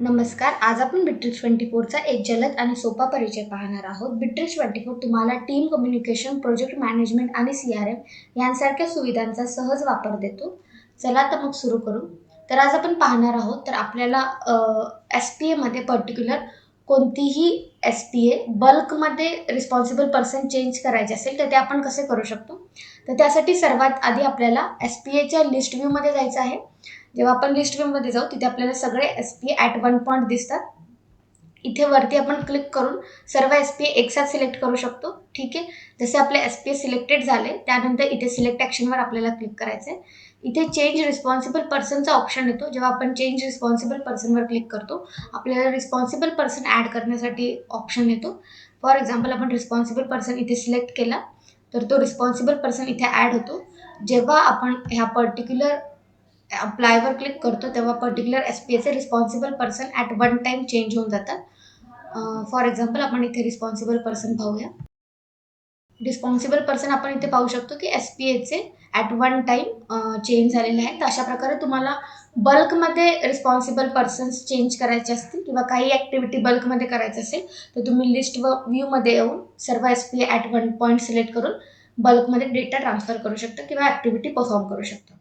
नमस्कार आज आपण बिट्रिक्स ट्वेंटी फोरचा एक जलद आणि सोपा परिचय पाहणार आहोत. बिट्रिक्स ट्वेंटी फोर तुम्हाला टीम कम्युनिकेशन प्रोजेक्ट मॅनेजमेंट आणि सी आर एम यांसारख्या सुविधांचा सहज वापर देतो. चला तर मग सुरू करू. तर आज आपण पाहणार आहोत तर आपल्याला एस पी एमध्ये पर्टिक्युलर कोणतीही एस पी ए बल्कमध्ये रिस्पॉन्सिबल पर्सन चेंज करायचे असेल तर ते आपण कसे करू शकतो? तर त्यासाठी सर्वात आधी आपल्याला एस पी एच्या लिस्ट व्ह्यूमध्ये जायचं आहे. जेव्हा आपण लिस्ट व्ह्यूमध्ये जाऊ तिथे आपल्याला सगळे S P at one point दिसतात. इथे वरती आपण क्लिक करून सर्व एस पी एकसाथ सिलेक्ट करू शकतो. ठीक आहे? जसे आपले एस पी सिलेक्टेड झाले त्यानंतर इथे सिलेक्ट ॲक्शनवर आपल्याला क्लिक करायचं आहे इथे चेंज रिस्पॉन्सिबल पर्सनचा ऑप्शन येतो. जेव्हा आपण चेंज रिस्पॉन्सिबल पर्सनवर क्लिक करतो आपल्याला रिस्पॉन्सिबल पर्सन ॲड करण्यासाठी ऑप्शन येतो. फॉर एक्झाम्पल आपण रिस्पॉन्सिबल पर्सन इथे सिलेक्ट केला तर तो रिस्पॉन्सिबल पर्सन इथे ॲड होतो. जेव्हा आपण ह्या पर्टिक्युलर अप्लायवर क्लिक करतो तेव्हा particular S P एचे responsible person at one time change होऊन जातात फॉर एक्झाम्पल आपण इथे रिस्पॉन्सिबल पर्सन पाहूया. रिस्पॉन्सिबल पर्सन आपण इथे पाहू शकतो की एस पी एचे ॲट वन टाईम चेंज झालेले आहेत. तर अशा प्रकारे तुम्हाला बल्कमध्ये रिस्पॉन्सिबल पर्सन्स चेंज करायचे असतील किंवा काही ॲक्टिव्हिटी बल्कमध्ये करायचं असेल तर तुम्ही लिस्ट व व्ह्यूमध्ये येऊन सर्व S P at one point select करून बल्कमध्ये डेटा ट्रान्सफर करू शकता किंवा ॲक्टिव्हिटी परफॉर्म करू शकता.